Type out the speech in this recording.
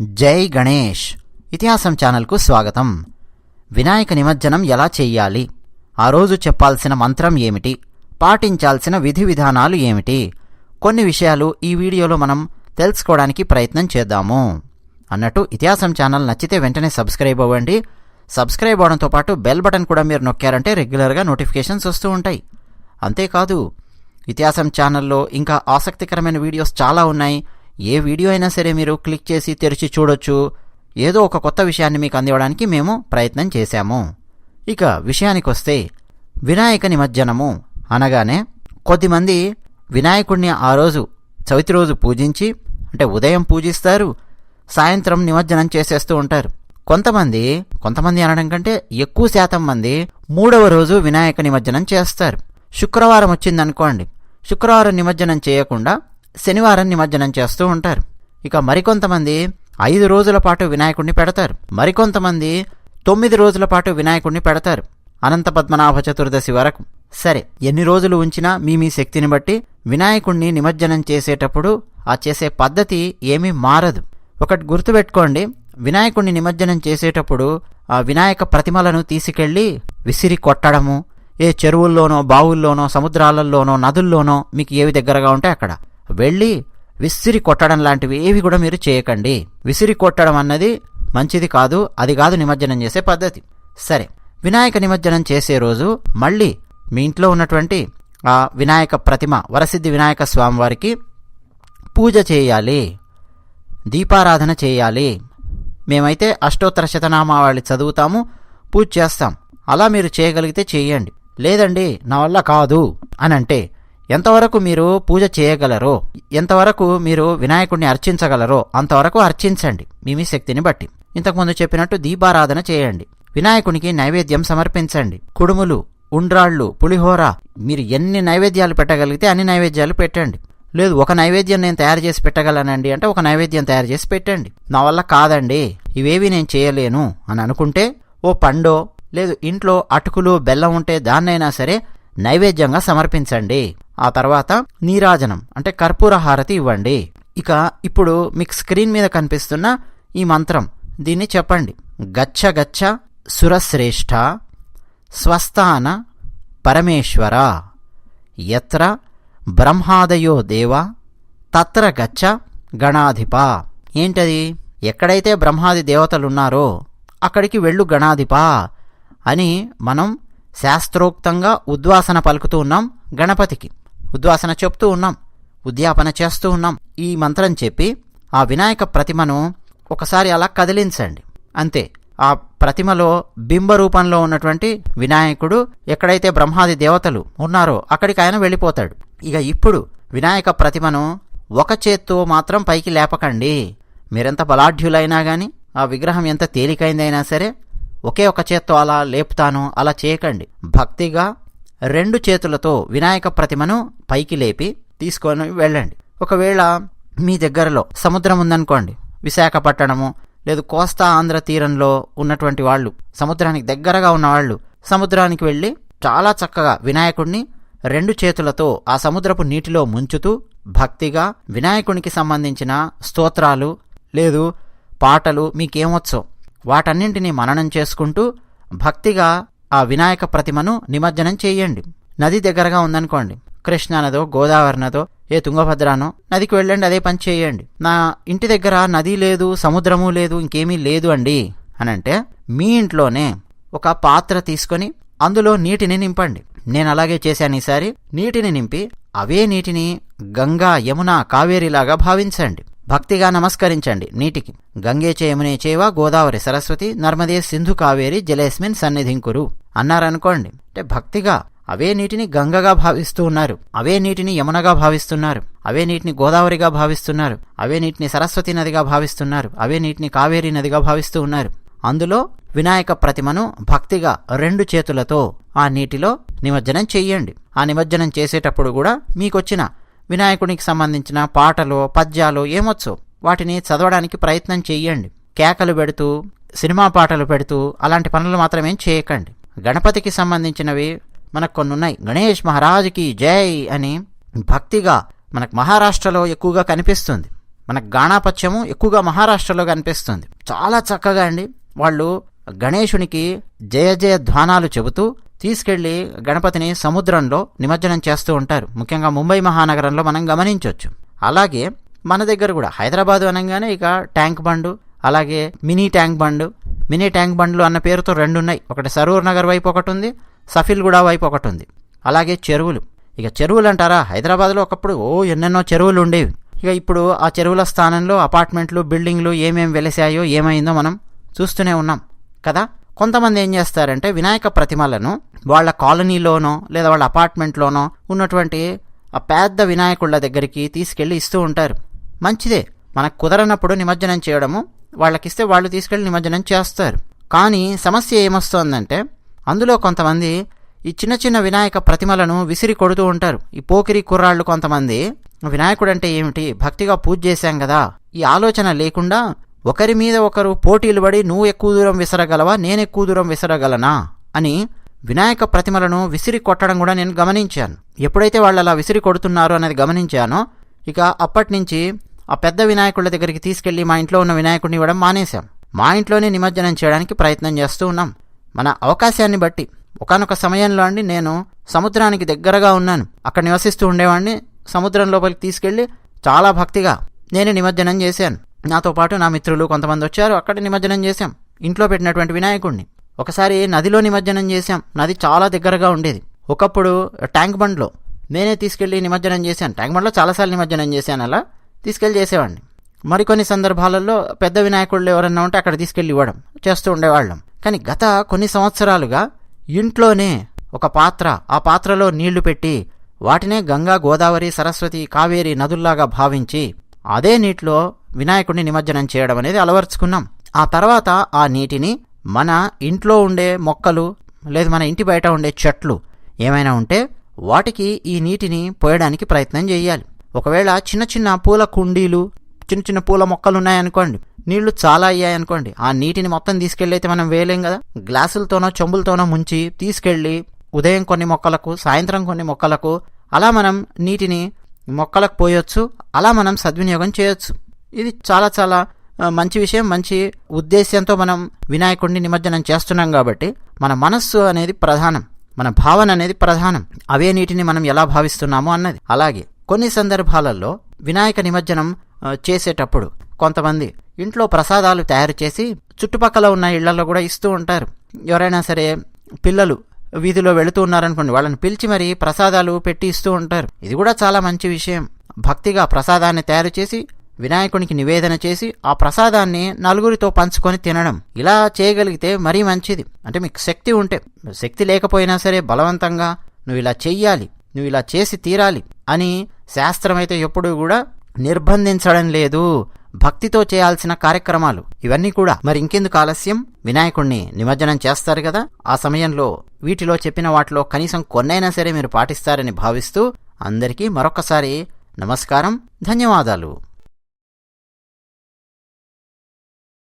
జై గణేష్ ఇతిహాసం ఛానల్కు స్వాగతం. వినాయక నిమజ్జనం ఎలా చెయ్యాలి? ఆ రోజు చెప్పాల్సిన మంత్రం ఏమిటి? పాటించాల్సిన విధి విధానాలు ఏమిటి? కొన్ని విషయాలు ఈ వీడియోలో మనం తెలుసుకోవడానికి ప్రయత్నం చేద్దాము. అన్నట్టు ఇతిహాసం ఛానల్ నచ్చితే వెంటనే సబ్స్క్రైబ్ అవ్వండి. సబ్స్క్రైబ్ అవడంతో పాటు బెల్ బటన్ కూడా మీరు నొక్కారంటే రెగ్యులర్గా నోటిఫికేషన్స్ వస్తూ ఉంటాయి. అంతేకాదు ఇతిహాసం ఛానల్లో ఇంకా ఆసక్తికరమైన వీడియోస్ చాలా ఉన్నాయి. ఏ వీడియో అయినా సరే మీరు క్లిక్ చేసి తెరిచి చూడొచ్చు. ఏదో ఒక కొత్త విషయాన్ని మీకు అందివ్వడానికి మేము ప్రయత్నం చేశాము. ఇక విషయానికి వస్తే వినాయక నిమజ్జనము అనగానే కొద్దిమంది వినాయకుడిని ఆ రోజు చవితి రోజు పూజించి అంటే ఉదయం పూజిస్తారు సాయంత్రం నిమజ్జనం చేసేస్తూ ఉంటారు. కొంతమంది కొంతమంది అనడం కంటే ఎక్కువ శాతం మంది మూడవ రోజు వినాయక నిమజ్జనం చేస్తారు. శుక్రవారం వచ్చిందనుకోండి. శుక్రవారం నిమజ్జనం చేయకుండా శనివారం నిమజ్జనం చేస్తూ ఉంటారు. ఇక మరికొంతమంది ఐదు రోజుల పాటు వినాయకుడిని పెడతారు. మరికొంతమంది తొమ్మిది రోజుల పాటు వినాయకుడిని పెడతారు. అనంత పద్మనాభ చతుర్దశి వరకు. సరే ఎన్ని రోజులు ఉంచినా మీ మీ శక్తిని బట్టి వినాయకుణ్ణి నిమజ్జనం చేసేటప్పుడు ఆ చేసే పద్ధతి ఏమీ మారదు. ఒకటి గుర్తుపెట్టుకోండి వినాయకుణ్ణి నిమజ్జనం చేసేటప్పుడు ఆ వినాయక ప్రతిమలను తీసుకెళ్ళి విసిరి కొట్టడము ఏ చెరువుల్లోనో బావుల్లోనో సముద్రాలలోనో నదుల్లోనో మీకు ఏవి దగ్గరగా ఉంటే అక్కడ. వెళ్ళి విసిరి కొట్టడం లాంటివి ఏవి కూడా మీరు చేయకండి. విసిరి కొట్టడం అన్నది మంచిది కాదు అది కాదు నిమజ్జనం చేసే పద్ధతి. సరే వినాయక నిమజ్జనం చేసే రోజు మళ్ళీ మీ ఇంట్లో ఉన్నటువంటి ఆ వినాయక ప్రతిమ వరసిద్ధి వినాయక స్వామివారికి పూజ చేయాలి దీపారాధన చేయాలి. మేమైతే అష్టోత్తర శతనామావళి చదువుతాము పూజ చేస్తాం. అలా మీరు చేయగలిగితే చేయండి. లేదండి నా వల్ల కాదు అని అంటే ఎంతవరకు మీరు పూజ చేయగలరో ఎంతవరకు మీరు వినాయకుడిని అర్చించగలరో అంతవరకు అర్చించండి మీ మీ శక్తిని బట్టి. ఇంతకుముందు చెప్పినట్టు దీపారాధన చేయండి. వినాయకునికి నైవేద్యం సమర్పించండి. కుడుములు ఉండ్రాళ్ళు పులిహోర మీరు ఎన్ని నైవేద్యాలు పెట్టగలిగితే అన్ని నైవేద్యాలు పెట్టండి. లేదు ఒక నైవేద్యం నేను తయారు చేసి పెట్టగలనండి అంటే ఒక నైవేద్యం తయారు చేసి పెట్టండి. నా వల్ల కాదండి ఇవేవి నేను చేయలేను అని అనుకుంటే ఓ పండో లేదు ఇంట్లో అటుకులు బెల్లం ఉంటే దాన్నైనా సరే నైవేద్యంగా సమర్పించండి. ఆ తర్వాత నీరాజనం అంటే కర్పూర హారతి ఇవ్వండి. ఇక ఇప్పుడు మీకు స్క్రీన్ మీద కనిపిస్తున్న ఈ మంత్రం దీన్ని చెప్పండి. గచ్చ గచ్చ సురశ్రేష్ఠ స్వస్థాన పరమేశ్వర ఎత్ర బ్రహ్మాదయో దేవ తత్ర గచ్చ గణాధిప. ఏంటది? ఎక్కడైతే బ్రహ్మాది దేవతలున్నారో అక్కడికి వెళ్ళు గణాధిప అని మనం శాస్త్రోక్తంగా ఉద్వాసన పలుకుతూ ఉన్నాం గణపతికి. ఉద్వాసన చెప్తూ ఉన్నాం ఉద్యాపన చేస్తూ ఉన్నాం. ఈ మంత్రం చెప్పి ఆ వినాయక ప్రతిమను ఒకసారి అలా కదిలించండి. అంతే ఆ ప్రతిమలో బింబ రూపంలో ఉన్నటువంటి వినాయకుడు ఎక్కడైతే బ్రహ్మాది దేవతలు ఉన్నారో అక్కడికి ఆయన వెళ్ళిపోతాడు. ఇక ఇప్పుడు వినాయక ప్రతిమను ఒక చేత్తో మాత్రం పైకి లేపకండి. మీరెంత బలాఢ్యులైనా గాని ఆ విగ్రహం ఎంత తేలికైందైనా సరే ఒకే ఒక చేత్తో అలా లేపుతాను అలా చేయకండి. భక్తిగా రెండు చేతులతో వినాయక ప్రతిమను పైకి లేపి తీసుకొని వెళ్ళండి. ఒకవేళ మీ దగ్గరలో సముద్రం ఉందనుకోండి విశాఖపట్టణము లేదు కోస్తా ఆంధ్ర తీరంలో ఉన్నటువంటి వాళ్ళు సముద్రానికి దగ్గరగా ఉన్నవాళ్ళు సముద్రానికి వెళ్ళి చాలా చక్కగా వినాయకుడిని రెండు చేతులతో ఆ సముద్రపు నీటిలో ముంచుతూ భక్తిగా వినాయకునికి సంబంధించిన స్తోత్రాలు లేదు పాటలు మీకేమొచ్చో వాటన్నింటినీ మననం చేసుకుంటూ భక్తిగా ఆ వినాయక ప్రతిమను నిమజ్జనం చేయండి. నది దగ్గరగా ఉందనుకోండి. కృష్ణానదో గోదావరి నదో ఏ తుంగభద్రానో నదికి వెళ్ళండి అదే పని చేయండి. నా ఇంటి దగ్గర నది లేదు సముద్రము లేదు ఇంకేమీ లేదు అండి అని అంటే మీ ఇంట్లోనే ఒక పాత్ర తీసుకొని అందులో నీటిని నింపండి. నేను అలాగే చేశాను ఈసారి. నీటిని నింపి అవే నీటిని గంగా యమున కావేరిలాగా భావించండి. భక్తిగా నమస్కరించండి. నీటికి గంగే చేయమునే చేవ గోదావరి సరస్వతి నర్మదే సింధు కావేరి జలేస్మిన్ సన్నిధింకురు అన్నారనుకోండి. అంటే భక్తిగా అవే నీటిని గంగగా భావిస్తూ ఉన్నారు. అవే నీటిని యమునగా భావిస్తున్నారు. అవే నీటిని గోదావరిగా భావిస్తున్నారు. అవే నీటిని సరస్వతి నదిగా భావిస్తున్నారు. అవే నీటిని కావేరి నదిగా భావిస్తూ ఉన్నారు. అందులో వినాయక ప్రతిమను భక్తిగా రెండు చేతులతో ఆ నీటిలో నిమజ్జనం చెయ్యండి ఆ నిమజ్జనం చేసేటప్పుడు కూడా మీకొచ్చిన వినాయకునికి సంబంధించిన పాటలు పద్యాలు ఏమొచ్చో? వాటిని చదవడానికి ప్రయత్నం చేయండి కేకలు పెడుతూ సినిమా పాటలు పెడుతూ అలాంటి పనులు మాత్రమేం చేయకండి. గణపతికి సంబంధించినవి మనకు కొన్ని ఉన్నాయి గణేష్ మహారాజుకి జై అని భక్తిగా మనకు మహారాష్ట్రలో ఎక్కువగా కనిపిస్తుంది. మనకు గాణాపత్యము ఎక్కువగా మహారాష్ట్రలో కనిపిస్తుంది. చాలా చక్కగా అండి. వాళ్ళు గణేషునికి జయ జయ ధ్వానాలు చెబుతూ తీసుకెళ్ళి గణపతిని సముద్రంలో నిమజ్జనం చేస్తూ ఉంటారు. ముఖ్యంగా ముంబై మహానగరంలో మనం గమనించవచ్చు. అలాగే మన దగ్గర కూడా హైదరాబాద్ అనగానే ఇక ట్యాంక్ బండు అలాగే mini tank bund mini tank బండ్లు అన్న పేరుతో రెండు ఉన్నాయి ఒకటి సరూర్ నగర్ వైపు ఒకటి ఉంది సఫిల్గూడ వైపు ఒకటి ఉంది. అలాగే చెరువులు. ఇక చెరువులు అంటారా? హైదరాబాద్లో ఒకప్పుడు ఓ ఎన్నెన్నో చెరువులు ఉండేవి. ఇక ఇప్పుడు ఆ చెరువుల స్థానంలో అపార్ట్మెంట్లు బిల్డింగ్లు ఏమేమి వెలిసాయో ఏమైందో మనం చూస్తూనే ఉన్నాం. కదా? కొంతమంది ఏం చేస్తారంటే వినాయక ప్రతిమలను వాళ్ళ కాలనీలోనో లేదా వాళ్ళ అపార్ట్మెంట్లోనో ఉన్నటువంటి ఆ పెద్ద వినాయకుళ్ళ దగ్గరికి తీసుకెళ్ళి ఇస్తూ ఉంటారు. మంచిదే. మనకు కుదరనప్పుడు నిమజ్జనం చేయడము వాళ్ళకిస్తే వాళ్ళు తీసుకెళ్ళి నిమజ్జనం చేస్తారు. కానీ సమస్య ఏమొస్తోందంటే అందులో కొంతమంది ఈ చిన్న చిన్న వినాయక ప్రతిమలను విసిరి కొడుతూ ఉంటారు. ఈ పోకిరి కుర్రాళ్ళు కొంతమంది వినాయకుడు అంటే ఏమిటి? భక్తిగా పూజ చేశాం కదా. ఈ ఆలోచన లేకుండా ఒకరి మీద ఒకరు పోటీలు పడి నువ్వు ఎక్కువ దూరం విసరగలవా నేను ఎక్కువ దూరం విసరగలనా? అని వినాయక ప్రతిమలను విసిరి కొట్టడం కూడా నేను గమనించాను. ఎప్పుడైతే వాళ్ళు అలా విసిరి కొడుతున్నారో అనేది గమనించానో ఇక అప్పటి నుంచి ఆ పెద్ద వినాయకుళ్ళ దగ్గరికి తీసుకెళ్ళి మా ఇంట్లో ఉన్న వినాయకుడిని ఇవ్వడం మానేశాం. మా ఇంట్లోనే నిమజ్జనం చేయడానికి ప్రయత్నం చేస్తూ ఉన్నాం. మన అవకాశాన్ని బట్టి ఒకనొక సమయంలో అండి నేను సముద్రానికి దగ్గరగా ఉన్నాను. అక్కడ నివసిస్తూ ఉండేవాడిని. సముద్రం లోపలికి తీసుకెళ్ళి చాలా భక్తిగా నేను నిమజ్జనం చేశాను. నాతో పాటు నా మిత్రులు కొంతమంది వచ్చారు. అక్కడ నిమజ్జనం చేశాం. ఇంట్లో పెట్టినటువంటి వినాయకుడిని. ఒకసారి నదిలో నిమజ్జనం చేశాం. నది చాలా దగ్గరగా ఉండేది. ఒకప్పుడు ట్యాంక్ బండ్లో నేనే తీసుకెళ్ళి నిమజ్జనం చేశాను. ట్యాంక్ బండ్లో చాలాసార్లు నిమజ్జనం చేశాను అలా తీసుకెళ్ళి చేసేవాడిని. మరికొన్ని సందర్భాలలో పెద్ద వినాయకుళ్ళు ఎవరన్నా ఉంటే అక్కడ తీసుకెళ్ళి ఇవ్వడం చేస్తూ ఉండేవాళ్ళం. కానీ గత కొన్ని సంవత్సరాలుగా ఇంట్లోనే ఒక పాత్ర ఆ పాత్రలో నీళ్ళు పెట్టి వాటినే గంగా గోదావరి సరస్వతి కావేరి నదుల్లాగా భావించి అదే నీటిలో వినాయకుడిని నిమజ్జనం చేయడం అనేది అలవర్చుకున్నాం. ఆ తర్వాత ఆ నీటిని మన ఇంట్లో ఉండే మొక్కలు లేదు మన ఇంటి బయట ఉండే చెట్లు ఏమైనా ఉంటే వాటికి ఈ నీటిని పోయడానికి ప్రయత్నం చేయాలి. ఒకవేళ చిన్న చిన్న పూల కుండీలు చిన్న చిన్న పూల మొక్కలు ఉన్నాయనుకోండి నీళ్ళు చాలా అయ్యాయనుకోండి ఆ నీటిని మొత్తం తీసుకెళ్ళైతే మనం వేయలేం కదా. గ్లాసులతోనో చెంబులతోనో ముంచి తీసుకెళ్ళి ఉదయం కొన్ని మొక్కలకు సాయంత్రం కొన్ని మొక్కలకు అలా మనం నీటిని మొక్కలకు పోయొచ్చు అలా మనం సద్వినియోగం చేయొచ్చు. ఇది చాలా చాలా మంచి విషయం మంచి ఉద్దేశ్యంతో మనం వినాయకుడిని నిమజ్జనం చేస్తున్నాం కాబట్టి మన మనస్సు అనేది ప్రధానం. మన భావన అనేది ప్రధానం. అవే నీటిని మనం ఎలా భావిస్తున్నామో అన్నది. అలాగే కొన్ని సందర్భాలలో వినాయక నిమజ్జనం చేసేటప్పుడు కొంతమంది ఇంట్లో ప్రసాదాలు తయారు చేసి చుట్టుపక్కల ఉన్న ఇళ్ళలో కూడా ఇస్తూ ఉంటారు. ఎవరైనా సరే పిల్లలు వీధిలో వెళుతూ ఉన్నారనుకోండి వాళ్ళని పిలిచి మరి ప్రసాదాలు పెట్టి ఇస్తూ ఉంటారు. ఇది కూడా చాలా మంచి విషయం. భక్తిగా ప్రసాదాన్ని తయారు చేసి వినాయకునికి నివేదన చేసి ఆ ప్రసాదాన్ని నలుగురితో పంచుకొని తినడం. ఇలా చేయగలిగితే మరీ మంచిది. అంటే మీకు శక్తి ఉంటే. శక్తి లేకపోయినా సరే బలవంతంగా నువ్వు ఇలా చెయ్యాలి. నువ్వు ఇలా చేసి తీరాలి అని శాస్త్రమైతే ఎప్పుడూ కూడా నిర్బంధించడం లేదు. భక్తితో చేయాల్సిన కార్యక్రమాలు ఇవన్నీ కూడా. మరి ఇంకెందుకు ఆలస్యం? వినాయకుణ్ణి నిమజ్జనం చేస్తారు కదా. ఆ సమయంలో వీటిలో చెప్పిన వాటిలో కనీసం కొన్నైనా సరే మీరు పాటిస్తారని భావిస్తూ అందరికీ మరొకసారి నమస్కారం. ధన్యవాదాలు.